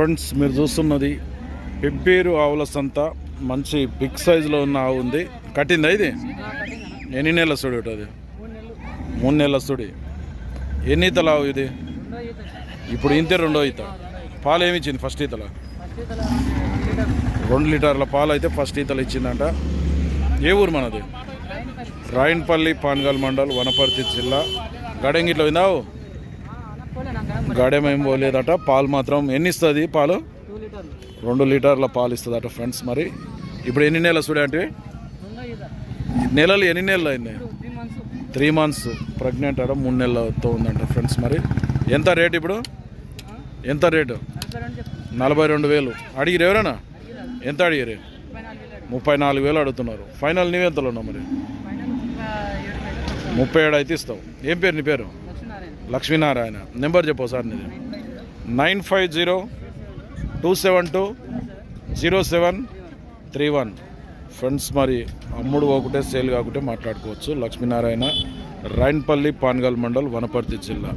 Friends మీరు చూస్తున్నది పెబ్బేరు ఆవుల సంత. మంచి బిగ్ సైజులో ఉన్న ఆవు ఉంది. కట్టిందా ఇది? ఎన్ని నెలల సుడి అది? మూడు నెలల సుడి. ఎన్ని ఈతల ఆవు ఇది? ఇప్పుడు ఇంతే రెండో ఈత. పాలు ఏమి ఇచ్చింది ఫస్ట్ ఈతల? రెండు లీటర్ల పాలు అయితే ఫస్ట్ ఈతలు ఇచ్చిందంట. ఏ ఊరు మనది? రాయన్పల్లి పాన్గాల్ మండల్ వనపర్తి జిల్లా. గడెంగిట్లో విందావు గడెం పోలేదట. పాలు మాత్రం ఎన్ని ఇస్తుంది పాలు? రెండు లీటర్ల పాలు ఇస్తుందట ఫ్రెండ్స్ మరి. ఇప్పుడు ఎన్ని నెలలు చూడే నెలలు ఎన్ని నెలలు అయింది? Three months. ప్రెగ్నెంట్ అట మూడు నెలలతో ఉందంట ఫ్రెండ్స్ మరి. ఎంత రేట్ ఇప్పుడు? ఎంత రేటు? నలభై రెండు వేలు. అడిగిరు ఎవరైనా? ఎంత అడిగిరే ముప్పై నాలుగు వేలు అడుగుతున్నారు. ఫైనల్ నీవెంతలో ఉన్నావు మరి? ముప్పై ఏడు అయితే ఇస్తావు. ఏం పేరు నీ పేరు? లక్ష్మీనారాయణ. నెంబర్ చెప్పు సార్ నీది. Nine five zero two seven two zero seven three one. Friends మరి అమ్ముడు ఒకటే సేల్ కాకుంటే మాట్లాడుకోవచ్చు. లక్ష్మీనారాయణ రైన్పల్లి పాన్గల్ మండల్ వనపర్తి జిల్లా.